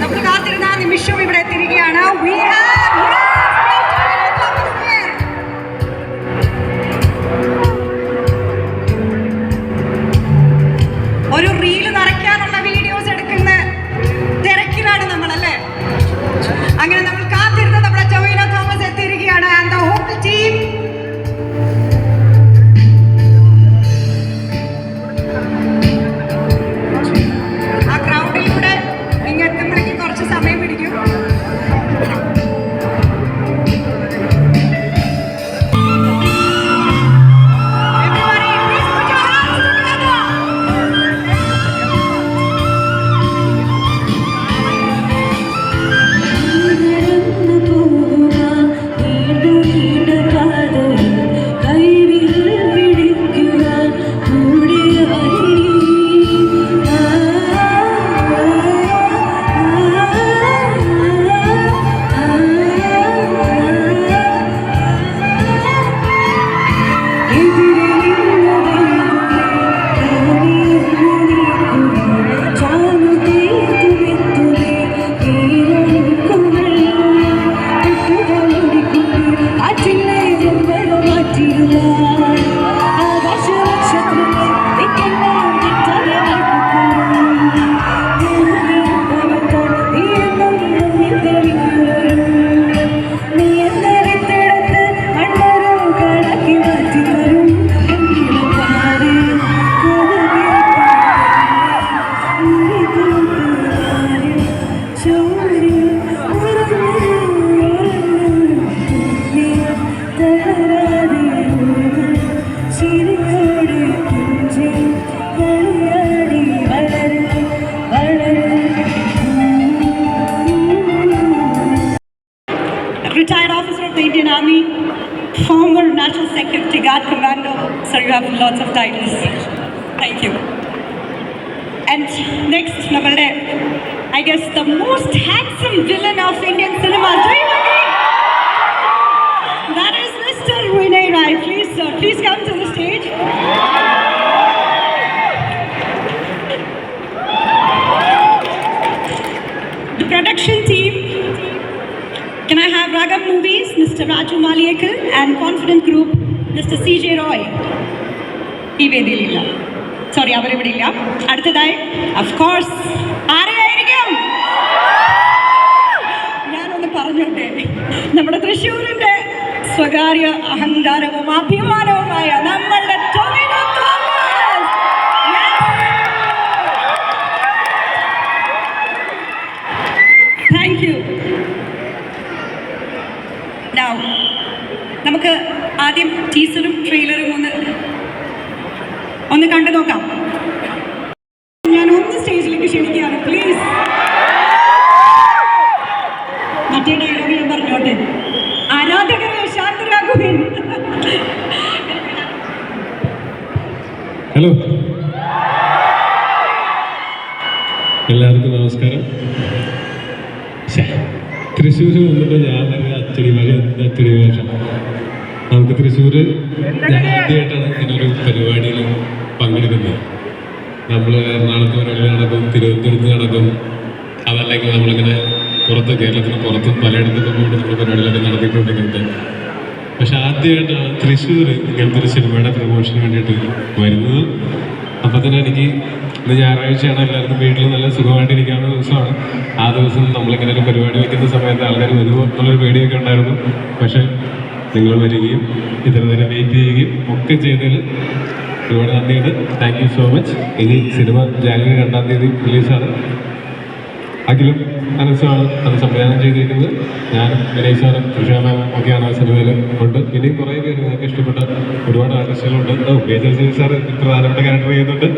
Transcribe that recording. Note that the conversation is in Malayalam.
നമുക്ക് കാത്തിരുന്ന നിമിഷം ഇവിടെ എത്തിയിരിക്കുകയാണ്. Have lots of titles. Thank you. And next, Navalev, I guess the most handsome villain of Indian cinema. Do you agree? That is Mr. Vinay Rai. Please, sir, please come to the stage. The production team. Can I have Ragam Movies, Mr. Raju Maliekal, and Confident Group, Mr. C.J. Roy. ഈ വേദിയിലില്ല. സോറി അവരിവിടെ ഇല്ല. അടുത്തതായി അഫ്കോഴ്സ് ആരെയായിരിക്കും? ഞാനൊന്ന് പറഞ്ഞോട്ടെ. നമ്മുടെ തൃശ്ശൂരിന്റെ സ്വകാര്യ അഹങ്കാരവും അഭിമാനവുമായ നമ്മളുടെ. Now, നമുക്ക് ആദ്യം ടീസറും ട്രെയിലറും ഒന്ന് ഒന്ന് കണ്ടു നോക്കാം. ഞാൻ ഒന്ന് സ്റ്റേജിലേക്ക് ക്ഷണിക്കുകയാണ്. പ്ലീസ് മറ്റേ ഡയലോഗ് ഞാൻ പറഞ്ഞോട്ടെ. ആരാധകരെ ശാന്തരാകുവിൻ. ഹലോ എല്ലാവർക്കും നമസ്കാരം. തൃശ്ശൂര് തൃശ്ശൂർ വന്നിട്ട് ഞാൻ തന്നെ അച്ചടി ഭാഷ എന്ത് അച്ചടി ഭാഷ നമുക്ക് തൃശ്ശൂർ ഞാൻ ആദ്യമായിട്ടാണ് ഇങ്ങനൊരു പരിപാടിയിൽ പങ്കെടുക്കുന്നത് നമ്മൾ എറണാകുളത്ത് പരിപാടി നടക്കും തിരുവനന്തപുരത്ത് നടക്കും. അതല്ലെങ്കിൽ നമ്മളിങ്ങനെ പുറത്ത് കേരളത്തിന് പുറത്തും പലയിടത്തൊക്കെ പോയിട്ട് നമ്മൾ പരിപാടികളൊക്കെ നടത്തിക്കൊണ്ടിരിക്കുന്നത് പക്ഷെ ആദ്യമായിട്ടാണ് തൃശ്ശൂർ ഇങ്ങനത്തെ ഒരു സിനിമയുടെ പ്രൊമോഷന് വേണ്ടിയിട്ട് വരുന്നത്. അപ്പം തന്നെ എനിക്ക് ഇന്ന് ഞായറാഴ്ചയാണ് എല്ലാവർക്കും വീട്ടിൽ നല്ല സുഖമായിട്ടിരിക്കാവുന്ന ദിവസമാണ്. ആ ദിവസം നമ്മളിങ്ങനെ ഒരു പരിപാടി വയ്ക്കുന്ന സമയത്ത് ആൾക്കാർ വരുമോ എന്നുള്ളൊരു പേടിയൊക്കെ ഉണ്ടായിരുന്നു. പക്ഷേ നിങ്ങൾ വരികയും ഇത്ര നേരം വെയിറ്റ് ചെയ്യുകയും ഒക്കെ ചെയ്തതിൽ ഒരുപാട് നന്ദിയുണ്ട് താങ്ക് യു സോ മച്ച് ഇനി സിനിമ ജാനുവരി രണ്ടാം തീയതി റിലീസാണ് അഖിലും അനസുമാണ് അത് സംവിധാനം ചെയ്തിരിക്കുന്നത്. ഞാനും വിനയ് സാറും തൃഷ മാമും ഒക്കെയാണ് ആ സിനിമയിൽ ഉണ്ട്. ഇനിയും കുറേ പേര് നിങ്ങൾക്ക് ഇഷ്ടപ്പെട്ട ഒരുപാട് ആർട്ടിസ്റ്റുകളുണ്ട് മേജർ സിംഗ് സാർ ഇത്ര പ്രധാനപ്പെട്ട ക്യാരക്ടർ ചെയ്യുന്നുണ്ട്.